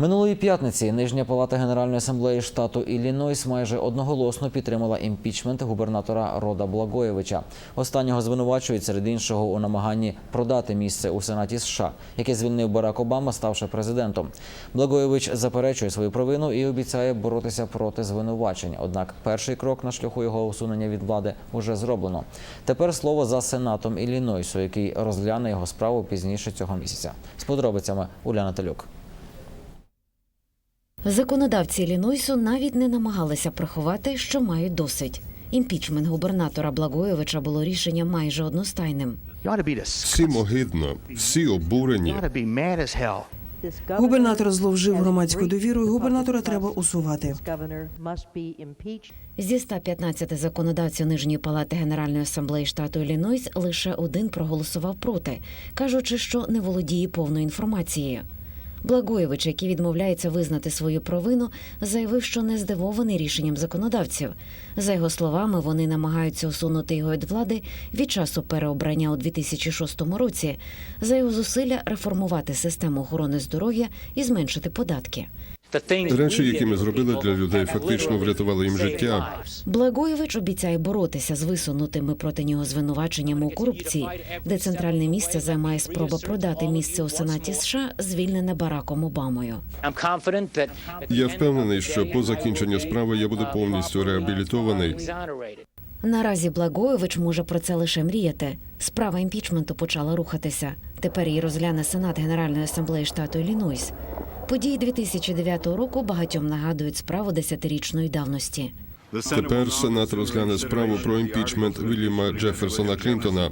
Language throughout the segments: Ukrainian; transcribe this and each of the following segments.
Минулої п'ятниці Нижня палата Генеральної асамблеї штату Іллінойс майже одноголосно підтримала імпічмент губернатора Рода Благоєвича. Останнього звинувачують серед іншого у намаганні продати місце у Сенаті США, яке звільнив Барак Обама, ставши президентом. Благоєвич заперечує свою провину і обіцяє боротися проти звинувачень. Однак перший крок на шляху його усунення від влади уже зроблено. Тепер слово за сенатом Іллінойсу, який розгляне його справу пізніше цього місяця. З подробицями Уляна Талюк. Законодавці Іллінойсу навіть не намагалися приховати, що мають досить. Імпічмент губернатора Благоєвича було рішення майже одностайним. Всім огидно, всі обурені. Губернатор зловжив громадською довірою. Губернатора треба усувати. Зі 115 законодавців Нижньої палати Генеральної асамблеї штату Іллінойс лише один проголосував проти, кажучи, що не володіє повною інформацією. Благоєвич, який відмовляється визнати свою провину, заявив, що не здивований рішенням законодавців. За його словами, вони намагаються усунути його від влади від часу переобрання у 2006 році. За його зусилля реформувати систему охорони здоров'я і зменшити податки. Речі, які ми зробили для людей, фактично врятували їм життя. Благоєвич обіцяє боротися з висунутими проти нього звинуваченнями у корупції, де центральне місце займає спроба продати місце у сенаті США, звільнене Бараком Обамою. Я впевнений, що по закінченню справи я буду повністю реабілітований. Наразі Благоєвич може про це лише мріяти. Справа імпічменту почала рухатися. Тепер її розгляне Сенат Генеральної асамблеї штату Іллінойс. Події 2009 року багатьом нагадують справу десятирічної давності. Тепер Сенат розгляне справу про імпічмент Вільяма Джеферсона Клінтона.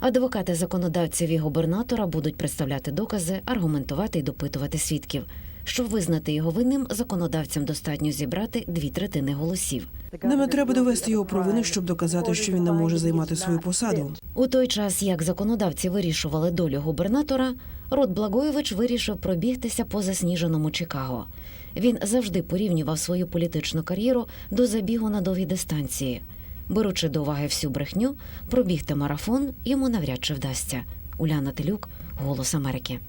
Адвокати законодавців і губернатора будуть представляти докази, аргументувати і допитувати свідків. Щоб визнати його винним, законодавцям достатньо зібрати дві третини голосів. Нам треба довести його провини, щоб доказати, що він не може займати свою посаду. У той час, як законодавці вирішували долю губернатора, Род Благоєвич вирішив пробігтися по засніженому Чикаго. Він завжди порівнював свою політичну кар'єру до забігу на довгі дистанції. Беручи до уваги всю брехню, пробігти марафон йому навряд чи вдасться. Уляна Телюк, Голос Америки.